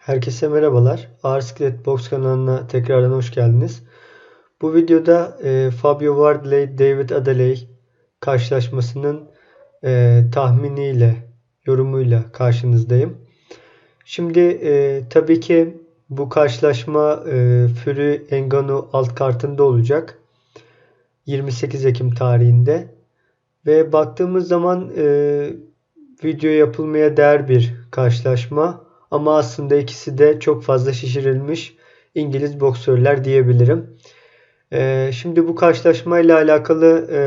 Herkese merhabalar. Ağır Siklet Box kanalına tekrardan hoş geldiniz. Bu videoda e, Fabio Wardley David Adaley karşılaşmasının e, tahminiyle, yorumuyla karşınızdayım. Şimdi e, tabii ki bu karşılaşma e, Fury Engano alt kartında olacak. 28 Ekim tarihinde. Ve baktığımız zaman e, video yapılmaya değer bir karşılaşma. Ama aslında ikisi de çok fazla şişirilmiş İngiliz boksörler diyebilirim. Ee, şimdi bu karşılaşmayla alakalı e,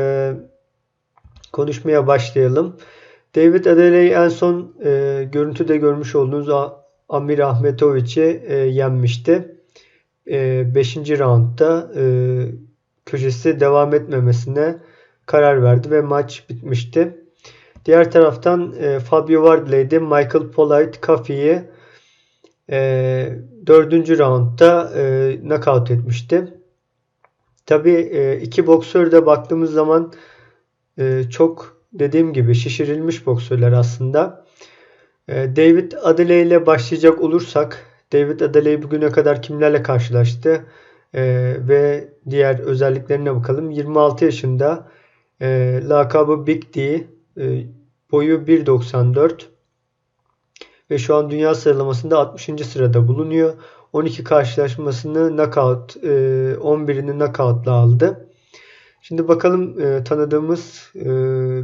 konuşmaya başlayalım. David Adeley en son e, görüntüde görmüş olduğunuz Amir Ahmetovic'i e, yenmişti. 5. E, roundda e, köşesi devam etmemesine karar verdi ve maç bitmişti. Diğer taraftan e, Fabio Wardley de Michael Polite Coffey'i e, dördüncü roundda e, knockout etmişti. Tabi e, iki boksör de baktığımız zaman e, çok dediğim gibi şişirilmiş boksörler aslında. E, David Adele ile başlayacak olursak David Adele bugüne kadar kimlerle karşılaştı e, ve diğer özelliklerine bakalım. 26 yaşında e, lakabı Big D, e, boyu 1.94 ve şu an dünya sıralamasında 60. sırada bulunuyor. 12 karşılaşmasını knockout, 11'ini e, knockout'la aldı. Şimdi bakalım e, tanıdığımız, e,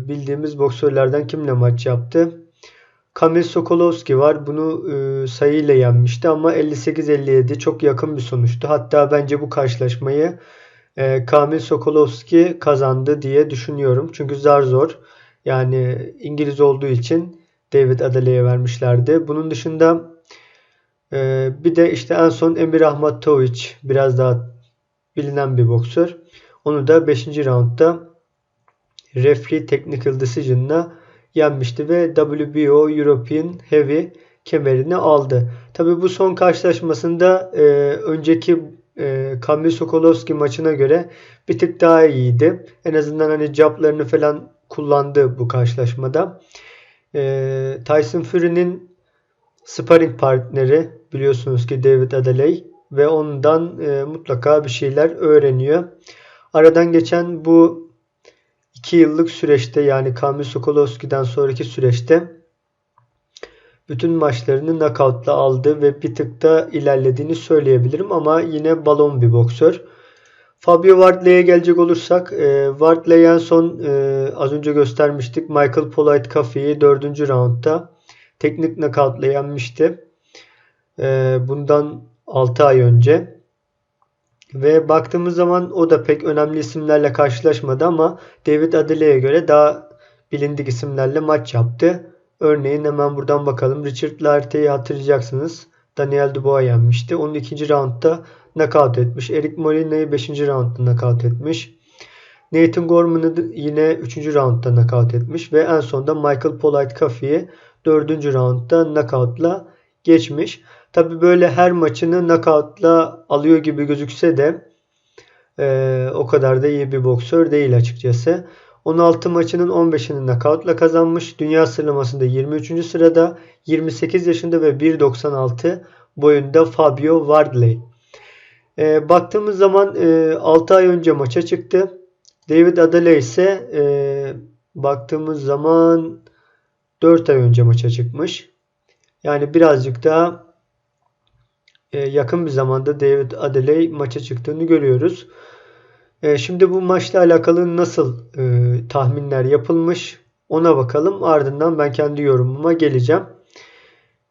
bildiğimiz boksörlerden kimle maç yaptı. Kamil Sokolowski var. Bunu sayıyla yenmişti ama 58-57 çok yakın bir sonuçtu. Hatta bence bu karşılaşmayı Kamil Sokolowski kazandı diye düşünüyorum. Çünkü zar zor. Yani İngiliz olduğu için David Adele'ye vermişlerdi. Bunun dışında e, bir de işte en son Emir Ahmatovic biraz daha bilinen bir boksör. Onu da 5. roundda referee technical decision'la yenmişti ve WBO European Heavy kemerini aldı. Tabi bu son karşılaşmasında e, önceki e, Kamil Sokolowski maçına göre bir tık daha iyiydi. En azından hani jablarını falan kullandı bu karşılaşmada. E, Tyson Fury'nin sparring partneri biliyorsunuz ki David Adaley ve ondan e, mutlaka bir şeyler öğreniyor. Aradan geçen bu iki yıllık süreçte yani Kamil Sokolowski'den sonraki süreçte bütün maçlarını knockoutla aldı ve bir tık da ilerlediğini söyleyebilirim ama yine balon bir boksör. Fabio Wardley'e gelecek olursak e, Wardley en son e, az önce göstermiştik. Michael Polite Coffey'i 4. roundda teknik knockoutla yenmişti. E, bundan 6 ay önce. Ve baktığımız zaman o da pek önemli isimlerle karşılaşmadı ama David Adele'ye göre daha bilindik isimlerle maç yaptı. Örneğin hemen buradan bakalım. Richard Larte'yi hatırlayacaksınız. Daniel Dubois yenmişti. Onun ikinci roundda knockout etmiş. Eric Molina'yı 5. roundda knockout etmiş. Nathan Gorman'ı yine 3. roundda knockout etmiş ve en sonunda Michael Polite Coffey'i 4. roundda knockoutla geçmiş. Tabi böyle her maçını knockoutla alıyor gibi gözükse de e, o kadar da iyi bir boksör değil açıkçası. 16 maçının 15'ini knockoutla kazanmış. Dünya sıralamasında 23. sırada 28 yaşında ve 1.96 boyunda Fabio Wardley. E, baktığımız zaman e, 6 ay önce maça çıktı. David Adele ise e, baktığımız zaman 4 ay önce maça çıkmış. Yani birazcık daha e, yakın bir zamanda David Adele maça çıktığını görüyoruz. E, şimdi bu maçla alakalı nasıl e, tahminler yapılmış ona bakalım. Ardından ben kendi yorumuma geleceğim.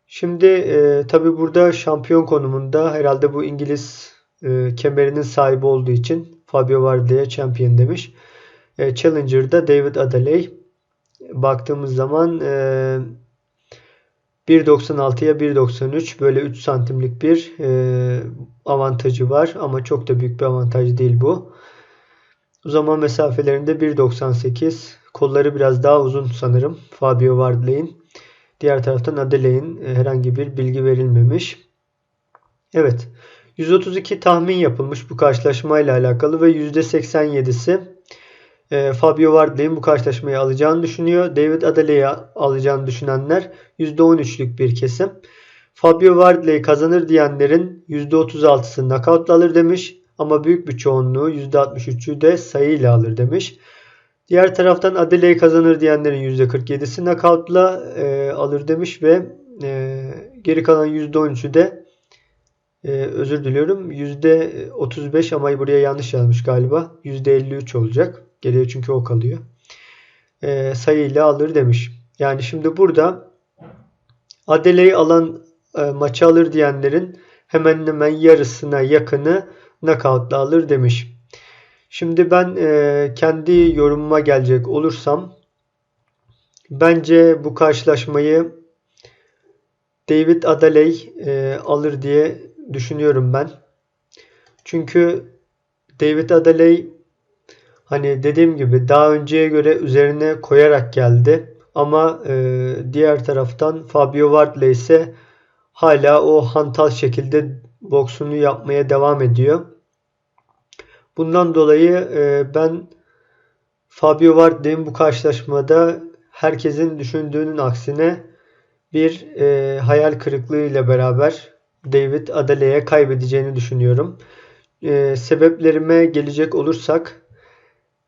Şimdi e, tabi burada şampiyon konumunda herhalde bu İngiliz e, kemerinin sahibi olduğu için Fabio Wardley'e champion demiş. E, Challenger'da David Adaley baktığımız zaman e, 1.96'ya 1.93 böyle 3 santimlik bir e, avantajı var ama çok da büyük bir avantaj değil bu. Uzama mesafelerinde 1.98 kolları biraz daha uzun sanırım Fabio Wardley'in. Diğer taraftan Adelaide'in e, herhangi bir bilgi verilmemiş. Evet. 132 tahmin yapılmış bu karşılaşmayla alakalı ve %87'si e, Fabio Wardley'in bu karşılaşmayı alacağını düşünüyor. David Adele'yi alacağını düşünenler %13'lük bir kesim. Fabio Wardley kazanır diyenlerin %36'sı knockout'la alır demiş. Ama büyük bir çoğunluğu %63'ü de sayıyla alır demiş. Diğer taraftan Adeley kazanır diyenlerin %47'si knockout'la e, alır demiş ve e, geri kalan %13'ü de e, özür diliyorum %35 ama buraya yanlış yazmış galiba. %53 olacak. Geriye çünkü o kalıyor. E, sayıyla alır demiş. Yani şimdi burada Adeley alan e, maçı alır diyenlerin hemen hemen yarısına yakını knockout'la alır demiş. Şimdi ben e, kendi yorumuma gelecek olursam bence bu karşılaşmayı David Adaley e, alır diye düşünüyorum ben. Çünkü David Adaley hani dediğim gibi daha önceye göre üzerine koyarak geldi. Ama e, diğer taraftan Fabio Wardley ise hala o hantal şekilde boksunu yapmaya devam ediyor. Bundan dolayı e, ben Fabio Wardley'in bu karşılaşmada herkesin düşündüğünün aksine bir e, hayal kırıklığı ile beraber David Adale'ye kaybedeceğini düşünüyorum. E, sebeplerime gelecek olursak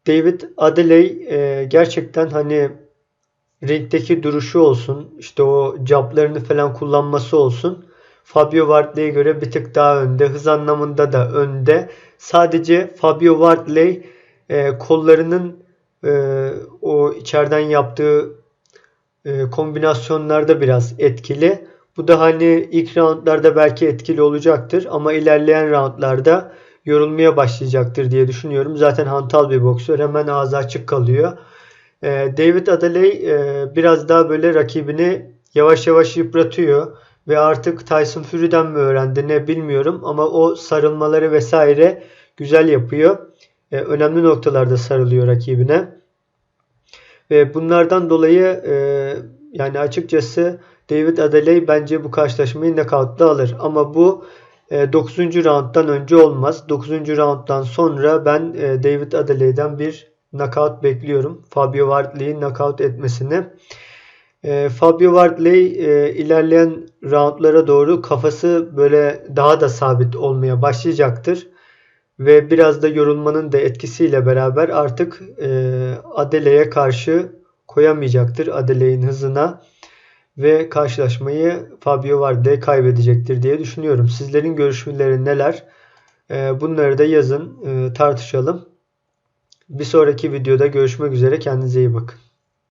David Adaley e, gerçekten hani ringdeki duruşu olsun, işte o caplarını falan kullanması olsun. Fabio Wardley'e göre bir tık daha önde. Hız anlamında da önde. Sadece Fabio Wardley e, kollarının e, o içeriden yaptığı e, kombinasyonlarda biraz etkili. Bu da hani ilk roundlarda belki etkili olacaktır ama ilerleyen roundlarda yorulmaya başlayacaktır diye düşünüyorum. Zaten hantal bir boksör. Hemen ağzı açık kalıyor. E, David Adaley e, biraz daha böyle rakibini yavaş yavaş yıpratıyor ve artık Tyson Fury'den mi öğrendi ne bilmiyorum ama o sarılmaları vesaire güzel yapıyor. E, önemli noktalarda sarılıyor rakibine. Ve bunlardan dolayı e, yani açıkçası David Adaley bence bu karşılaşmayı knockout'la alır. Ama bu e, 9. rounddan önce olmaz. 9. rounddan sonra ben e, David Adaley'den bir knockout bekliyorum. Fabio Wardley'i knockout etmesini. E, Fabio Wardley e, ilerleyen roundlara doğru kafası böyle daha da sabit olmaya başlayacaktır. Ve biraz da yorulmanın da etkisiyle beraber artık e, Adele'ye karşı koyamayacaktır Adele'nin hızına ve karşılaşmayı Fabio Wardley kaybedecektir diye düşünüyorum. Sizlerin görüşmeleri neler? E, bunları da yazın, e, tartışalım. Bir sonraki videoda görüşmek üzere. Kendinize iyi bakın.